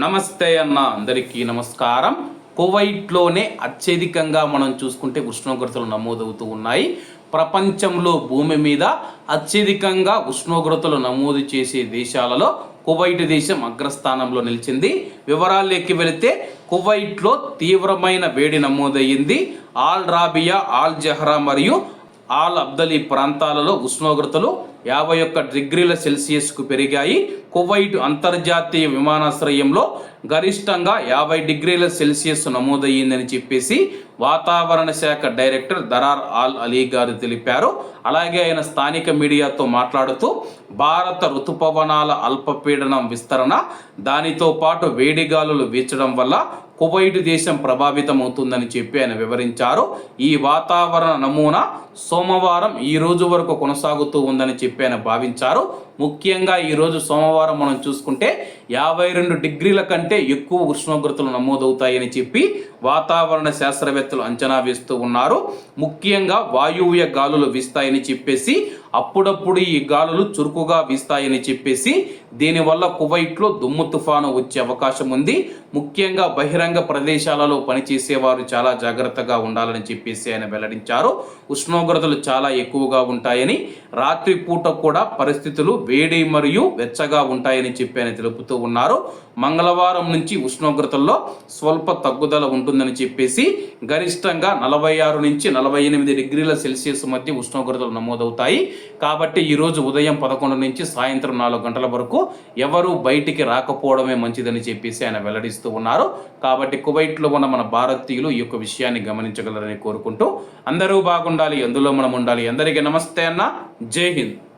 నమస్తే అన్న అందరికీ నమస్కారం. కువైట్లోనే అత్యధికంగా మనం చూసుకుంటే ఉష్ణోగ్రతలు నమోదవుతూ ఉన్నాయి. ప్రపంచంలో భూమి మీద అత్యధికంగా ఉష్ణోగ్రతలు నమోదు చేసే దేశాలలో కువైట్ దేశం అగ్రస్థానంలో నిలిచింది. వివరాల్లోకి వెళితే కువైట్లో తీవ్రమైన వేడి నమోదయ్యింది. ఆల్ రాబియా ఆల్ జహరా మరియు ఆల్ అబ్దలీ ప్రాంతాలలో ఉష్ణోగ్రతలు యాభై ఒక్క డిగ్రీల సెల్సియస్కు పెరిగాయి. కువైట్ అంతర్జాతీయ విమానాశ్రయంలో గరిష్టంగా యాభై డిగ్రీల సెల్సియస్ నమోదయ్యిందని చెప్పేసి వాతావరణ శాఖ డైరెక్టర్ దరార్ ఆల్ అలీ గారు తెలిపారు. అలాగే ఆయన స్థానిక మీడియాతో మాట్లాడుతూ భారత ఋతుపవనాల అల్పపీడనం విస్తరణ దానితో పాటు వేడిగాలులు వీచడం వల్ల కువైట్ దేశం ప్రభావితం అవుతుందని చెప్పి ఆయన వివరించారు. ఈ వాతావరణ నమూనా సోమవారం ఈ రోజు వరకు కొనసాగుతూ ఉందని చెప్పి ఆయన భావించారు. ముఖ్యంగా ఈరోజు సోమవారం మనం చూసుకుంటే యాభై రెండు డిగ్రీల కంటే ఎక్కువ ఉష్ణోగ్రతలు నమోదవుతాయని చెప్పి వాతావరణ శాస్త్రవేత్తలు అంచనా వేస్తూ ఉన్నారు. ముఖ్యంగా వాయువ్య గాలులు వీస్తాయని చెప్పేసి అప్పుడప్పుడు ఈ గాలులు చురుకుగా వీస్తాయని చెప్పేసి దీనివల్ల కువైట్లో దుమ్ము తుఫాను వచ్చే అవకాశం ఉంది. ముఖ్యంగా బహిరంగ ప్రదేశాలలో పనిచేసేవారు చాలా జాగ్రత్తగా ఉండాలని చెప్పేసి ఆయన వెల్లడించారు. ఉష్ణోగ్రతలు చాలా ఎక్కువగా ఉంటాయని రాత్రి పూట కూడా పరిస్థితులు వేడి మరియు వెచ్చగా ఉంటాయని చెప్పి ఆయన తెలుపుతూ ఉన్నారు. మంగళవారం నుంచి ఉష్ణోగ్రతల్లో స్వల్ప తగ్గుదల ఉంటుందని చెప్పేసి గరిష్టంగా నలభై ఆరు నుంచి నలభై ఎనిమిది డిగ్రీల సెల్సియస్ మధ్య ఉష్ణోగ్రతలు నమోదవుతాయి. కాబట్టి ఈరోజు ఉదయం పదకొండు నుంచి సాయంత్రం నాలుగు గంటల వరకు ఎవరు బయటికి రాకపోవడమే మంచిదని చెప్పేసి ఆయన వెల్లడిస్తూ ఉన్నారు. కాబట్టి కువైట్లో ఉన్న మన భారతీయులు ఈ యొక్క విషయాన్ని గమనించగలరని కోరుకుంటూ అందరూ బాగుండాలి అందులో మనం ఉండాలి. అందరికీ నమస్తే అన్న. జై హింద్.